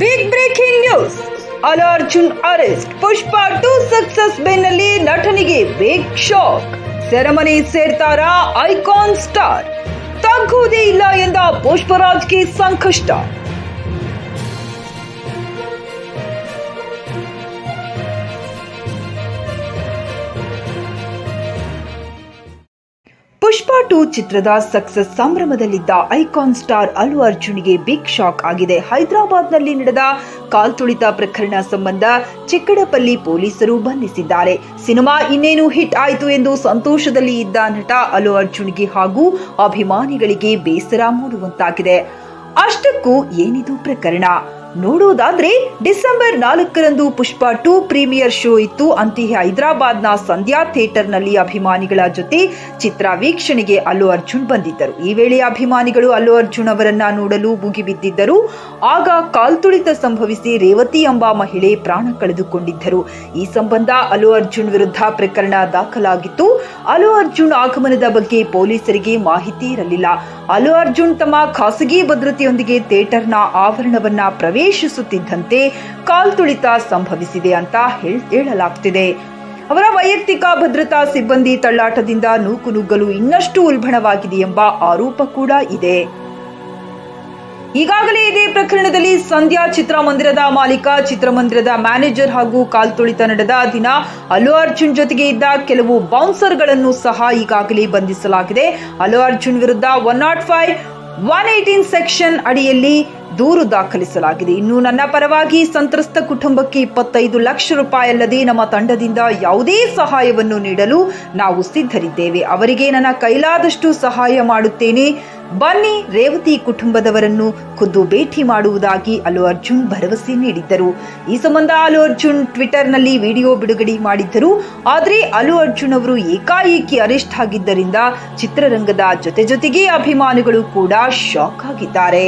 Big breaking news Allu Arjun arrest. Pushpa two success ಬೆನ್ನಲ್ಲಿ ನಟನಿಗೆ big shock ಸೆರೆಮನಿ ಸೇರ್ತಾರ icon star ತಗ್ಗುವುದೇ ಇಲ್ಲ ಎಂದ ಪುಷ್ಪರಾಜ್ಗೆ ಸಂಕಷ್ಟ. ಪುಷ್ಪ ಟು ಚಿತ್ರದ ಸಕ್ಸಸ್ ಸಂಭ್ರಮದಲ್ಲಿದ್ದ ಐಕಾನ್ ಸ್ಟಾರ್ ಅಲ್ಲು ಅರ್ಜುನ್ಗೆ ಬಿಗ್ ಶಾಕ್ ಆಗಿದೆ. ಹೈದರಾಬಾದ್ನಲ್ಲಿ ನಡೆದ ಕಾಲ್ತುಳಿತ ಪ್ರಕರಣ ಸಂಬಂಧ ಚಿಕ್ಕಡಪಲ್ಲಿ ಪೊಲೀಸರು ಬಂಧಿಸಿದ್ದಾರೆ. ಸಿನಿಮಾ ಇನ್ನೇನು ಹಿಟ್ ಆಯಿತು ಎಂದು ಸಂತೋಷದಲ್ಲಿ ಇದ್ದ ನಟ ಅಲ್ಲು ಅರ್ಜುನ್ಗೆ ಹಾಗೂ ಅಭಿಮಾನಿಗಳಿಗೆ ಬೇಸರ ಮೂಡುವಂತಾಗಿದೆ. ಅಷ್ಟಕ್ಕೂ ಏನಿದು ಪ್ರಕರಣ? ನೋಡುವುದಾದ್ರೆ ಡಿಸೆಂಬರ್ ನಾಲ್ಕರಂದು ಪುಷ್ಪ ಟೂ ಪ್ರೀಮಿಯರ್ ಶೋ ಇತ್ತು. ಅಂತೆಯೇ ಹೈದರಾಬಾದ್ನ ಸಂಧ್ಯಾ ಥಿಯೇಟರ್ನಲ್ಲಿ ಅಭಿಮಾನಿಗಳ ಜೊತೆ ಚಿತ್ರ ವೀಕ್ಷಣೆಗೆ ಅಲ್ಲು ಅರ್ಜುನ್ ಬಂದಿದ್ದರು. ಈ ವೇಳೆ ಅಭಿಮಾನಿಗಳು ಅಲ್ಲು ಅರ್ಜುನ್ ಅವರನ್ನ ನೋಡಲು ಮುಗಿಬಿದ್ದಿದ್ದರು ಆಗ ಕಾಲ್ತುಳಿತ ಸಂಭವಿಸಿ ರೇವತಿ ಎಂಬ ಮಹಿಳೆ ಪ್ರಾಣ ಕಳೆದುಕೊಂಡಿದ್ದರು. ಈ ಸಂಬಂಧ ಅಲ್ಲು ಅರ್ಜುನ್ ವಿರುದ್ಧ ಪ್ರಕರಣ ದಾಖಲಾಗಿತ್ತು. ಅಲ್ಲು ಅರ್ಜುನ್ ಆಗಮನದ ಬಗ್ಗೆ ಪೊಲೀಸರಿಗೆ ಮಾಹಿತಿ ಇರಲಿಲ್ಲ. ಅಲು ಅರ್ಜುನ್ ತಮ್ಮ ಖಾಸಗಿ ಭದ್ರತೆಯೊಂದಿಗೆ ಥಿಯೇಟರ್ನ ಆವರಣವನ್ನ ಪ್ರವೇಶಿಸುತ್ತಿದ್ದಂತೆ ಕಾಲ್ತುಳಿತ ಸಂಭವಿಸಿದೆ ಅಂತ ಹೇಳ್- ಹೇಳಲಾಗ್ತಿದೆ. ಅವರ ವೈಯಕ್ತಿಕ ಭದ್ರತಾ ಸಿಬ್ಬಂದಿ ತಳ್ಳಾಟದಿಂದ ನೂಕುನುಗ್ಗಲು ಇನ್ನಷ್ಟು ಉಲ್ಬಣವಾಗಿದೆ ಎಂಬ ಆರೋಪ ಕೂಡ ಇದೆ. ಈಗಾಗಲೇ ಇದೇ ಪ್ರಕರಣದಲ್ಲಿ ಸಂಧ್ಯಾ ಚಿತ್ರಮಂದಿರದ ಮಾಲೀಕ, ಚಿತ್ರಮಂದಿರದ ಮ್ಯಾನೇಜರ್ ಹಾಗೂ ಕಾಲ್ತುಳಿತ ನಡೆದ ದಿನ ಅಲ್ಲು ಅರ್ಜುನ್ ಜೊತೆಗೆ ಇದ್ದ ಕೆಲವು ಬೌನ್ಸರ್ಗಳನ್ನು ಸಹ ಈಗಾಗಲೇ ಬಂಧಿಸಲಾಗಿದೆ. ಅಲ್ಲು ಅರ್ಜುನ್ ವಿರುದ್ಧ one nought five one eighteen section ಅಡಿಯಲ್ಲಿ ದೂರು ದಾಖಲಿಸಲಾಗಿದೆ. ಇನ್ನು ನನ್ನ ಪರವಾಗಿ ಸಂತ್ರಸ್ತ ಕುಟುಂಬಕ್ಕೆ ಇಪ್ಪತ್ತೈದು ಲಕ್ಷ ರೂಪಾಯಿ ಅಲ್ಲದೆ ನಮ್ಮ ತಂಡದಿಂದ ಯಾವುದೇ ಸಹಾಯವನ್ನು ನೀಡಲು ನಾವು ಸಿದ್ಧರಿದ್ದೇವೆ. ಅವರಿಗೆ ನನ್ನ ಕೈಲಾದಷ್ಟು ಸಹಾಯ ಮಾಡುತ್ತೇನೆ. ಬನ್ನಿ, ರೇವತಿ ಕುಟುಂಬದವರನ್ನು ಖುದ್ದು ಭೇಟಿ ಮಾಡುವುದಾಗಿ ಅಲ್ಲು ಅರ್ಜುನ್ ಭರವಸೆ ನೀಡಿದ್ದರು. ಈ ಸಂಬಂಧ ಅಲ್ಲು ಅರ್ಜುನ್ ಟ್ವಿಟರ್ನಲ್ಲಿ ವಿಡಿಯೋ ಬಿಡುಗಡೆ ಮಾಡಿದ್ದರು. ಆದರೆ ಅಲ್ಲು ಅರ್ಜುನ್ ಅವರು ಏಕಾಏಕಿ ಅರೆಸ್ಟ್ ಆಗಿದ್ದರಿಂದ ಚಿತ್ರರಂಗದ ಜೊತೆ ಜೊತೆಗೆ ಅಭಿಮಾನಿಗಳು ಕೂಡ ಶಾಕ್ ಆಗಿದ್ದಾರೆ.